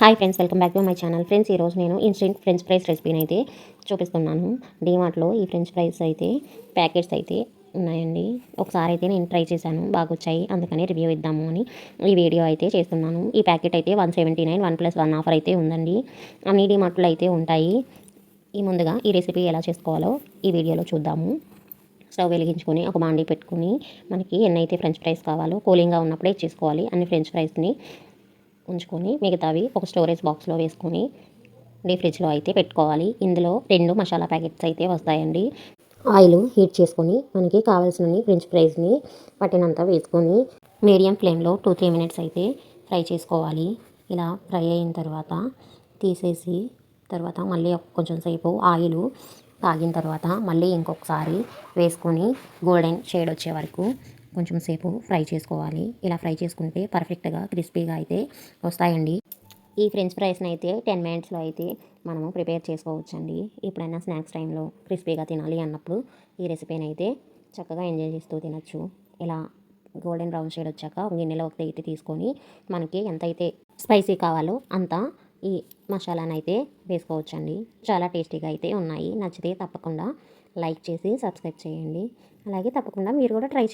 Hi friends welcome back to my channel friends ఈరోజు నేను instant French fries రెసిపీని అయితే చూపిస్తున్నాను. డీమార్ట్లో ఈ ఫ్రెంచ్ ఫ్రైస్ అయితే ప్యాకెట్స్ అయితే ఉన్నాయండి. ఒకసారి అయితే నేను ట్రై చేశాను బాగా వచ్చాయి అందుకని రివ్యూ ఇద్దాము అని ఈ వీడియో అయితే చేస్తున్నాను. ఈ ప్యాకెట్ అయితే one seventy nine one plus one offer అయితే ఉందండి. అన్ని డీమార్ట్లో అయితే ఉంటాయి. ఈ ముందుగా ఈ రెసిపీ ఎలా చేసుకోవాలో ఈ వీడియోలో చూద్దాము. స్టవ్ వెలిగించుకొని ఒక బాండీ పెట్టుకుని మనకి ఎన్నైతే ఫ్రెంచ్ ఫ్రైస్ కావాలో కూలింగ్గా ఉన్నప్పుడే చేసుకోవాలి అన్ని ఫ్రెంచ్ ఫ్రైస్ని ఉంచుకొని మిగతావి ఒక స్టోరేజ్ బాక్స్లో వేసుకొని డీ ఫ్రిడ్జ్లో అయితే పెట్టుకోవాలి. ఇందులో రెండు మసాలా ప్యాకెట్స్ అయితే వస్తాయండి. ఆయిల్ హీట్ చేసుకొని మనకి కావాల్సిన ఫ్రెంచ్ ఫ్రైస్ని పట్టినంత వేసుకొని మీడియం ఫ్లేమ్లో టూ త్రీ మినిట్స్ అయితే ఫ్రై చేసుకోవాలి. ఇలా ఫ్రై అయిన తర్వాత తీసేసి తర్వాత మళ్ళీ కొంచెం సేపు ఆయిల్ తాగిన తర్వాత మళ్ళీ ఇంకొకసారి వేసుకొని గోల్డెన్ షేడ్ వచ్చే వరకు కొంచెం సేపు ఫ్రై చేసుకోవాలి. ఇలా ఫ్రై చేసుకుంటే పర్ఫెక్ట్గా క్రిస్పీగా అయితే వస్తాయండి. ఈ ఫ్రెంచ్ ఫ్రైస్ని అయితే టెన్ మినిట్స్లో అయితే మనము ప్రిపేర్ చేసుకోవచ్చండి. ఎప్పుడైనా స్నాక్స్ టైంలో క్రిస్పీగా తినాలి అన్నప్పుడు ఈ రెసిపీని అయితే చక్కగా ఎంజాయ్ చేస్తూ తినచ్చు. ఇలా గోల్డెన్ బ్రౌన్ షేడ్ వచ్చాక గిన్నెలో ఒక అయితే తీసుకొని మనకి ఎంతైతే స్పైసీ కావాలో అంత ఈ మసాలాను అయితే వేసుకోవచ్చండి. చాలా టేస్టీగా అయితే ఉన్నాయి. నచ్చితే తప్పకుండా లైక్ చేసి సబ్స్క్రైబ్ చేయండి. అలాగే తప్పకుండా మీరు కూడా ట్రై